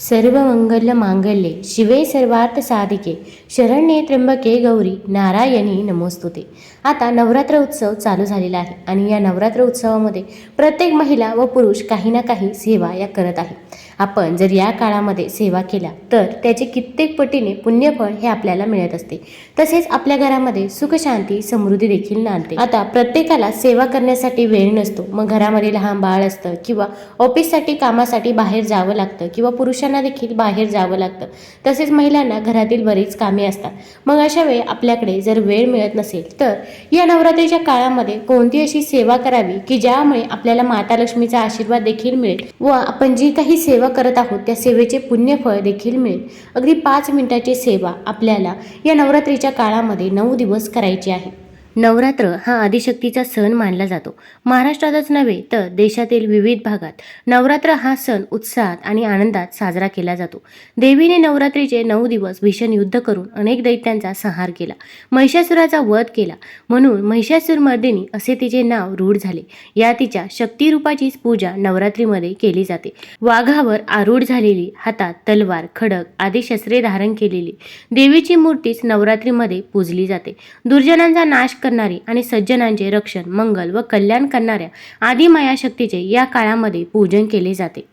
सर्व मंगल मांगल्ये शिवे सर्वार्थ साधिके शरण्ये त्र्यंबके गौरी नारायणी नमोस्तुते. आता नवरात्र उत्सव चालू झालेला आहे आणि या नवरात्र उत्सवामध्ये प्रत्येक महिला व पुरुष काही ना काही सेवा या करत आहे. आपण जर या काळामध्ये सेवा केल्या तर त्याचे कित्येक पटीने पुण्यफळ हे आपल्याला मिळत असते. तसेच आपल्या घरामध्ये सुखशांती समृद्धी देखील नांदते. आता प्रत्येकाला सेवा करण्यासाठी वेळ नसतो. मग घरामध्ये लहान बाळ असतं किंवा ऑफिससाठी कामासाठी बाहेर जावं लागतं किंवा पुरुषांना देखील बाहेर जावं लागतं. तसेच महिलांना घरातील बरीच कामे असतात. मग अशा वेळी आपल्याकडे जर वेळ मिळत नसेल तर या नवरात्रीच्या काळामध्ये कोणती अशी सेवा करावी की ज्यामुळे आपल्याला माता लक्ष्मीचा आशीर्वाद देखील मिळेल? व आपण जी काही सेवा करत आहोत त्या सेवेचे पुण्यफळ देखील मिळेल. अगदी पाच मिनिटाची सेवा आपल्याला या नवरात्रीच्या काळामध्ये नऊ दिवस करायची आहे. नवरात्र हा आदिशक्तीचा सण मानला जातो. महाराष्ट्रातच नव्हे तर देशातील विविध भागात नवरात्र हा सण उत्साहात आणि आनंदात साजरा केला जातो. देवीने नवरात्रीचे नऊ दिवस भीषण युद्ध करून अनेक दैत्यांचा संहार केला. महिषासुराचा वध केला. म्हणून महिषासुरमर्दिनी असे तिचे नाव रूढ झाले. या तिच्या शक्तिरूपाचीच पूजा नवरात्रीमध्ये केली जाते. वाघावर आरूढ झालेली हातात तलवार खडक आदी शस्त्रे धारण केलेली देवीची मूर्तीच नवरात्रीमध्ये पूजली जाते. दुर्जनांचा नाश करणारी आणि सज्जनांचे रक्षण मंगल व कल्याण करणाऱ्या आदिमाया शक्तीचे या काळामध्ये पूजन केले जाते.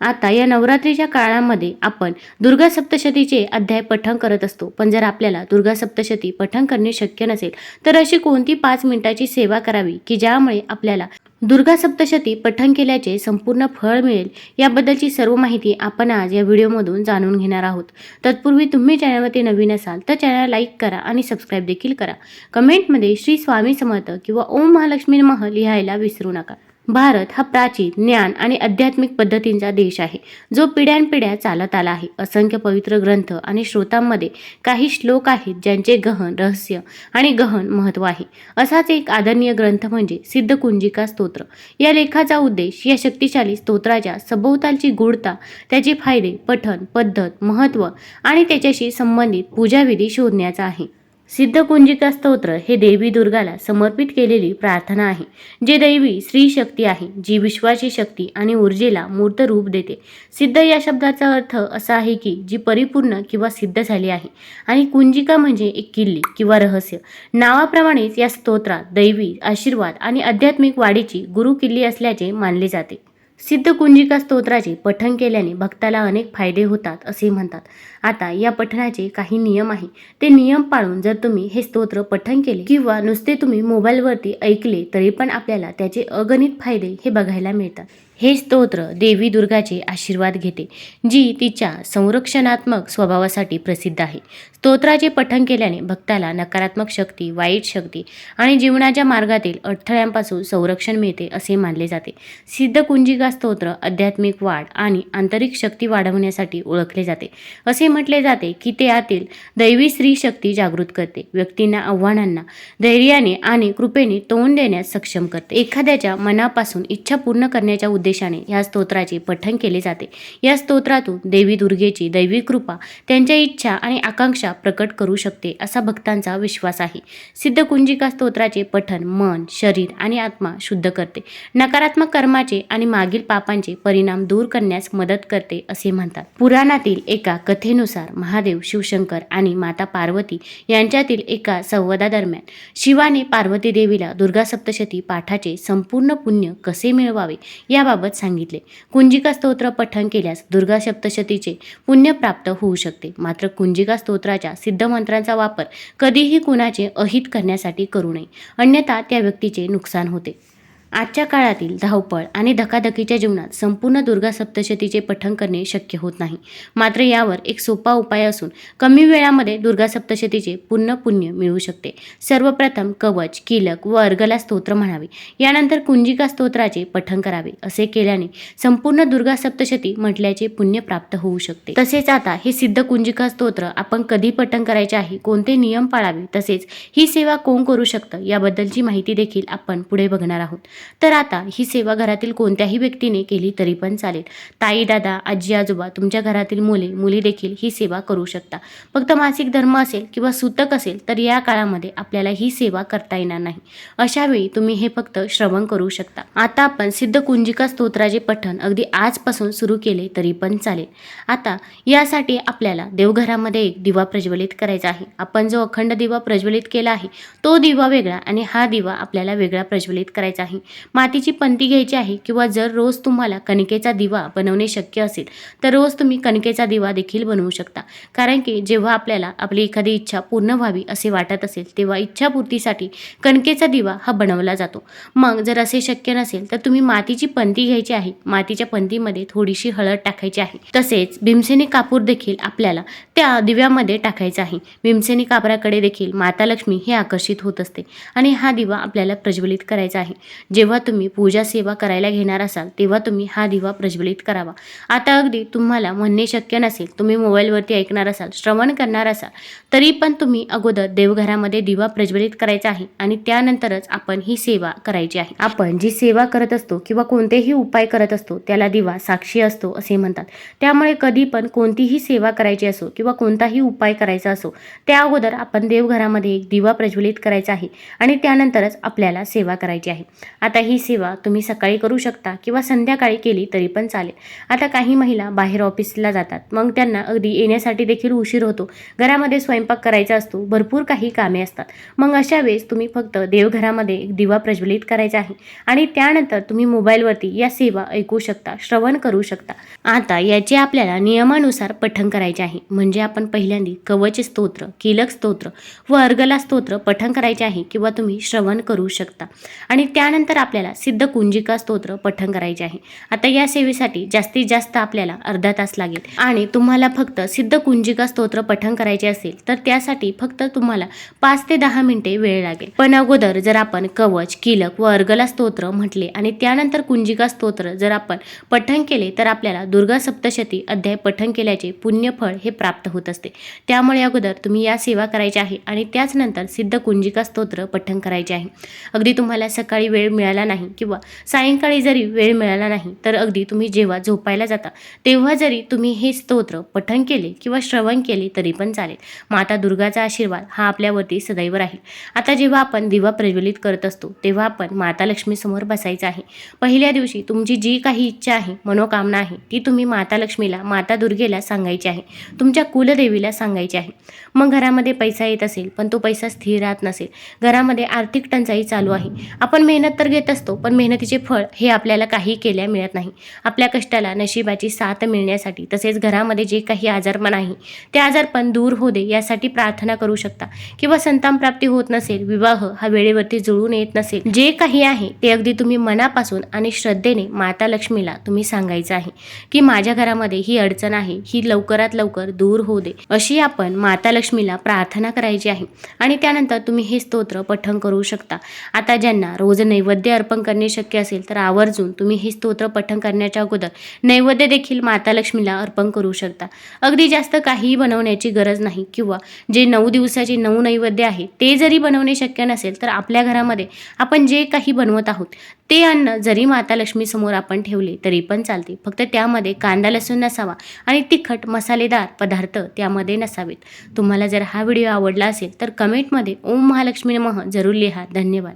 आता या नवरात्रीच्या काळामध्ये आपण दुर्गा सप्तशतीचे अध्याय पठण करत असतो. पण जर आपल्याला दुर्गा सप्तशती पठण करणे शक्य नसेल तर अशी कोणती पाच मिनिटाची सेवा करावी की ज्यामुळे आपल्याला दुर्गा सप्तशती पठण केल्याचे संपूर्ण फळ मिळेल याबद्दलची सर्व माहिती आपण आज या व्हिडिओमधून जाणून घेणार आहोत. तत्पूर्वी तुम्ही चॅनलवरती नवीन असाल तर चॅनल लाईक करा आणि सबस्क्राईब देखील करा. कमेंटमध्ये श्री स्वामी समर्थ किंवा ओम महालक्ष्मी मह लिहायला विसरू नका. भारत हा प्राचीन ज्ञान आणि आध्यात्मिक पद्धतींचा देश आहे जो पिढ्यानपिढ्या चालत आला आहे. असंख्य पवित्र ग्रंथ आणि श्रोतांमध्ये काही श्लोक आहेत ज्यांचे गहन रहस्य आणि गहन महत्त्व आहे. असाच एक आदरणीय ग्रंथ म्हणजे सिद्धकुंजिका स्तोत्र. या लेखाचा उद्देश या शक्तिशाली स्तोत्राच्या सभोवतालची गूढता त्याचे फायदे पठण पद्धत महत्त्व आणि त्याच्याशी संबंधित पूजाविधी शोधण्याचा आहे. सिद्धकुंजिका स्तोत्र हे देवी दुर्गाला समर्पित केलेली प्रार्थना आहे जे दैवी स्त्री शक्ती आहे जी विश्वाची शक्ती आणि ऊर्जेला मूर्त रूप देते. सिद्ध या शब्दाचा अर्थ असा आहे की जी परिपूर्ण किंवा सिद्ध झाली आहे. आणि कुंजिका म्हणजे एक किल्ली किंवा रहस्य. नावाप्रमाणेच या स्तोत्रात दैवी आशीर्वाद आणि आध्यात्मिक वाढीची गुरु किल्ली असल्याचे मानले जाते. सिद्ध कुंजिका स्तोत्राचे पठण केल्याने भक्ताला अनेक फायदे होतात असे म्हणतात. आता या पठणाचे काही नियम आहे. ते नियम पाळून जर तुम्ही हे स्तोत्र पठण केले किंवा नुसते तुम्ही मोबाईलवरती ऐकले तरी पण आपल्याला त्याचे अगणित फायदे हे बघायला मिळतात. हे स्तोत्र देवी दुर्गाचे आशीर्वाद घेते जी तिच्या संरक्षणात्मक स्वभावासाठी प्रसिद्ध आहे. स्तोत्राचे पठण केल्याने भक्ताला नकारात्मक शक्ती वाईट शक्ती आणि जीवनाच्या मार्गातील अडथळ्यांपासून संरक्षण मिळते असे मानले जाते. सिद्ध कुंजिका स्तोत्र आध्यात्मिक वाढ आणि आंतरिक शक्ती वाढवण्यासाठी ओळखले जाते. असे म्हटले जाते की ते आतील दैवी स्त्री शक्ती जागृत करते व्यक्तींना आव्हानांना धैर्याने आणि कृपेने तोंड देण्यास सक्षम करते. एखाद्याच्या मनापासून इच्छा पूर्ण करण्याच्या उद्देशाने या स्तोत्राचे पठण केले जाते. या स्तोत्रातून देवी दुर्गेची दैवी कृपा त्यांच्या इच्छा आणि आकांक्षा प्रकट करू शकते असा भक्तांचा विश्वास आहे. सिद्धकुंजिका स्तोत्राचे पठण मन शरीर आणि आत्मा शुद्ध करते. नकारात्मक कर्माचे आणि मागील पापांचे परिणाम दूर करण्यास मदत करते असे म्हणतात. पुराणातील एका कथेनुसार महादेव शिवशंकर आणि माता पार्वती यांच्यातील एका संवादादरम्यान शिवाने पार्वती देवीला दुर्गा सप्तशती पाठाचे संपूर्ण पुण्य कसे मिळवावे याबाबत सांगितले. कुंजिका स्तोत्र पठण केल्यास दुर्गा सप्तशतीचे पुण्य प्राप्त होऊ शकते. मात्र कुंजिका स्तोत्राच्या सिद्धमंत्रांचा वापर कधीही कुणाचे अहित करण्यासाठी करू नये. अन्यथा त्या व्यक्तीचे नुकसान होते. आजच्या काळातील धावपळ आणि धकाधकीच्या जीवनात संपूर्ण दुर्गा सप्तशतीचे पठण करणे शक्य होत नाही. मात्र यावर एक सोपा उपाय असून कमी वेळामध्ये दुर्गा सप्तशतीचे पूर्ण पुण्य मिळू शकते. सर्वप्रथम कवच किलक व अर्गला स्तोत्र म्हणावे. यानंतर कुंजिका स्तोत्राचे पठण करावे असे केल्याने संपूर्ण दुर्गा सप्तशती म्हटल्याचे पुण्य प्राप्त होऊ शकते. तसेच आता हे सिद्ध कुंजिका स्तोत्र आपण कधी पठण करायचे आहे कोणते नियम पाळावे तसेच ही सेवा कोण करू शकतं याबद्दलची माहिती देखील आपण पुढे बघणार आहोत. तर आता ही सेवा घरातील कोणत्याही व्यक्तीने केली तरी पण चालेल. ताई दादा आजी आजोबा तुमच्या घरातील मुले मुली देखील ही सेवा करू शकता. फक्त मासिक धर्म असेल किंवा सूतक असेल तर या काळामध्ये आपल्याला ही सेवा करता येणार नाही. अशा वेळी तुम्ही हे फक्त श्रवण करू शकता. आता आपण सिद्ध कुंजिका स्तोत्राचे पठण अगदी आजपासून सुरू केले तरी पण चालेल. आता यासाठी आपल्याला देवघरामध्ये एक दिवा प्रज्वलित करायचा आहे. आपण जो अखंड दिवा प्रज्वलित केला आहे तो दिवा वेगळा आणि हा दिवा आपल्याला वेगळा प्रज्वलित करायचा आहे. मातीची पंती घ्यायची आहे किंवा जर रोज तुम्हाला कणकेचा दिवा बनवणे शक्य असेल तर रोज तुम्ही कणकेचा दिवा देखील बनवू शकता. कारण की जेव्हा आपल्याला आपली एखादी इच्छा पूर्ण व्हावी असे वाटत असेल तेव्हा इच्छापूर्तीसाठी कणकेचा दिवा हा बनवला जातो. मग जर असे शक्य नसेल तर तुम्ही मातीची पंती घ्यायची आहे. मातीच्या पंतीमध्ये थोडीशी हळद टाकायची आहे. तसेच भीमसेनी कापूर देखील आपल्याला त्या दिव्यामध्ये टाकायचा आहे. भीमसेनी कापराकडे देखील माता लक्ष्मी हे आकर्षित होत असते आणि हा दिवा आपल्याला प्रज्वलित करायचा आहे. जेव्हा तुम्ही पूजा सेवा करायला घेणार असाल तेव्हा तुम्ही हा दिवा प्रज्वलित करावा. आता अगदी तुम्हाला म्हणणे शक्य नसेल तुम्ही मोबाईलवरती ऐकणार असाल श्रवण करणार असाल तरी पण तुम्ही अगोदर देवघरामध्ये दिवा प्रज्वलित करायचा आहे आणि त्यानंतरच आपण ही सेवा करायची आहे. आपण जी सेवा करत असतो किंवा कोणतेही उपाय करत असतो त्याला दिवा साक्षी असतो असे म्हणतात. त्यामुळे कधी पण कोणतीही सेवा करायची असो किंवा कोणताही उपाय करायचा असो त्या अगोदर आपण देवघरामध्ये एक दिवा प्रज्वलित करायचा आहे आणि त्यानंतरच आपल्याला सेवा करायची आहे. आता ही सेवा तुम्ही सकाळी करू शकता किंवा संध्याकाळी केली तरी पण चालेल. आता काही महिला बाहेर ऑफिसला जातात. मग त्यांना अगदी येण्यासाठी देखील उशीर होतो. घरामध्ये स्वयंपाक करायचा असतो. भरपूर काही कामे असतात. मग अशा वेळेस तुम्ही फक्त देवघरामध्ये एक दिवा प्रज्वलित करायचा आहे आणि त्यानंतर तुम्ही मोबाईलवरती या सेवा ऐकू शकता श्रवण करू शकता. आता याचे आपल्याला नियमानुसार पठण करायचे आहे. म्हणजे आपण पहिल्यांदा कवच स्तोत्र किलक स्तोत्र व अर्गला स्तोत्र पठण करायचे आहे किंवा तुम्ही श्रवण करू शकता. आणि त्यानंतर आपल्याला सिद्ध कुंजिका स्तोत्र पठण करायचे आहे. आता या सेवेसाठी जास्तीत जास्त आपल्याला अर्धा तास लागेल. आणि तुम्हाला फक्त सिद्ध कुंजिका स्तोत्र पठण करायचे असेल तर त्यासाठी फक्त तुम्हाला पाच ते दहा मिनिटे वेळ लागेल. पण अगोदर जर आपण कवच किलक व अर्गला स्तोत्र म्हटले आणि त्यानंतर कुंजिका स्तोत्र जर आपण पठण केले तर आपल्याला दुर्गा सप्तशती अध्याय पठण केल्याचे पुण्यफळ हे प्राप्त होत असते. त्यामुळे अगोदर तुम्ही या सेवा करायच्या आहे आणि त्याच नंतर सिद्ध कुंजिका स्तोत्र पठण करायचे आहे. अगदी तुम्हाला सकाळी वेळ मिळाला नाही किंवा सायंकाळी जरी वेळ मिळाला नाही तर अगदी तुम्ही जेव्हा झोपायला जाता तेव्हा जरी तुम्ही हे स्तोत्र पठण केले किंवा श्रवण केले तरी पण चालेल. माता दुर्गाचा आशीर्वाद हा आपल्यावरती सदैव राहील. आता जेव्हा आपण दिवा प्रज्वलित करत असतो तेव्हा आपण माता लक्ष्मीसमोर बसायचं आहे. पहिल्या दिवशी तुमची जी काही इच्छा आहे मनोकामना आहे ती तुम्ही माता लक्ष्मीला माता दुर्गेला सांगायची आहे. तुमच्या कुलदेवीला सांगायची आहे. मग घरामध्ये पैसा येत असेल पण तो पैसा स्थिर राहत नसेल. घरामध्ये आर्थिक टंचाई चालू आहे. आपण मेहनत तर घेत असतो पण मेहनतीचे फळ हे आपल्याला काही केल्या मिळत नाही. आपल्या कष्टाला नशिबाची साथ मिळण्यासाठी तसेच घरामध्ये जे काही आजारपण आहे ते आजारपण दूर होऊ दे यासाठी प्रार्थना करू शकता. किंवा संतान प्राप्ती होत नसेल विवाह हा वेळेवरती जुळून येत नसेल जे काही आहे ते अगदी तुम्ही मनापासून आणि श्रद्धेने माता लक्ष्मीला तुम्ही सांगायचं आहे की माझ्या घरामध्ये ही अडचण आहे ही लवकरात लवकर दूर होऊ दे अशी आपण माता लक्ष्मीला प्रार्थना करायची आहे. आणि त्यानंतर तुम्ही हे स्तोत्र पठण करू शकता. आता ज्यांना रोज नैवेद्य अर्पण करणे शक्य असेल तर आवर्जून तुम्ही हे स्तोत्र पठण करण्याच्या अगोदर नैवेद्य देखील माता लक्ष्मीला अर्पण करू शकता. अगदी जास्त काहीही बनवण्याची गरज नाही किंवा जे नऊ दिवसाचे नऊ नैवेद्य आहे ते जरी बनवणे शक्य नसेल तर आपल्या घरामध्ये आपण जे काही बनवत आहोत ते अन्न जरी माता लक्ष्मीसमोर आपण ठेवले तरी पण चालते. फक्त त्यामध्ये कांदा लसूण नसावा आणि तिखट मसालेदार पदार्थ त्यामध्ये नसावेत. तुम्हाला जर हा व्हिडिओ आवडला असेल तर कमेंटमध्ये ओम महालक्ष्मी नमः जरूर लिहा. धन्यवाद.